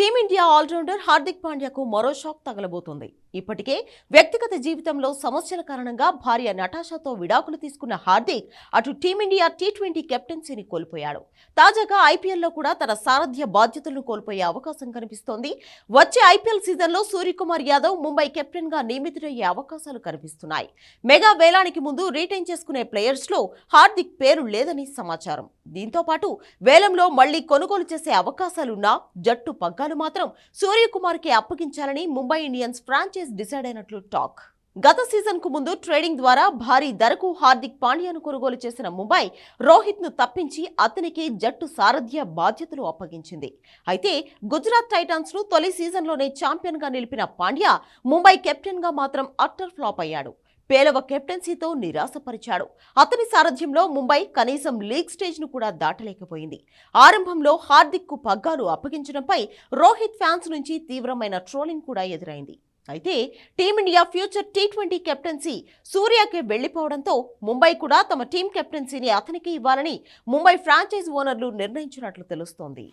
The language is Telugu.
టీమిండియా ఆల్రౌండర్ హార్దిక్ పాండ్యాకు మరో షాక్ తగలబోతోంది. ఇప్పటికే వ్యక్తిగత జీవితంలో సమస్యల కారణంగా భార్య నటాషాతో విడాకులు తీసుకున్న హార్దిక్ అటు టీమిండియా టీ ట్వంటీ కెప్టెన్సీని కోల్పోయాడు. తాజాగా ఐపీఎల్లో కూడా తన సారథ్య బాధ్యతలను కోల్పోయే అవకాశం కనిపిస్తోంది. వచ్చే ఐపీఎల్ సీజన్లో సూర్యకుమార్ యాదవ్ ముంబై కెప్టెన్గా నియమితుడయ్యే అవకాశాలు కనిపిస్తున్నాయి. మెగా వేలానికి ముందు రీటైన్ చేసుకునే ప్లేయర్స్లో హార్దిక్ పేరు లేదని సమాచారం. దీంతో పాటు వేలంలో మళ్ళీ కొనుగోలు చేసే అవకాశాలున్నా జట్టు పగ్గాలు మాత్రం సూర్యకుమార్కి అప్పగించాలని ముంబై ఇండియన్స్ ఫ్రాంచైజ్ డిసైడ్ అయినట్లు టాక్. గత సీజన్కు ముందు ట్రేడింగ్ ద్వారా భారీ ధరకు హార్దిక్ పాండ్యాను కొనుగోలు చేసిన ముంబై రోహిత్ను తప్పించి అతనికి జట్టు సారథ్య బాధ్యతలు అప్పగించింది. అయితే గుజరాత్ టైటాన్స్ను తొలి సీజన్లోనే ఛాంపియన్గా నిలిపిన పాండ్యా ముంబై కెప్టెన్గా మాత్రం అట్టర్ ఫ్లాప్ అయ్యాడు. పేలవ కెప్టెన్సీతో నిరాశపరిచాడు. అతని సారథ్యంలో ముంబై కనీసం లీగ్ స్టేజ్ను కూడా దాటలేకపోయింది. ఆరంభంలో హార్దిక్కు పగ్గాలు అప్పగించడంపై రోహిత్ ఫ్యాన్స్ నుంచి తీవ్రమైన ట్రోలింగ్ కూడా ఎదురైంది. అయితే team India future T twenty captaincy సూర్యకే వెళ్ళిపోవడంతో ముంబై కూడా తమ టీం కెప్టెన్సీని అతనికి ఇవ్వాలని ముంబై ఫ్రాంచైజ్ ఓనర్లు నిర్ణయించినట్లు తెలుస్తోంది.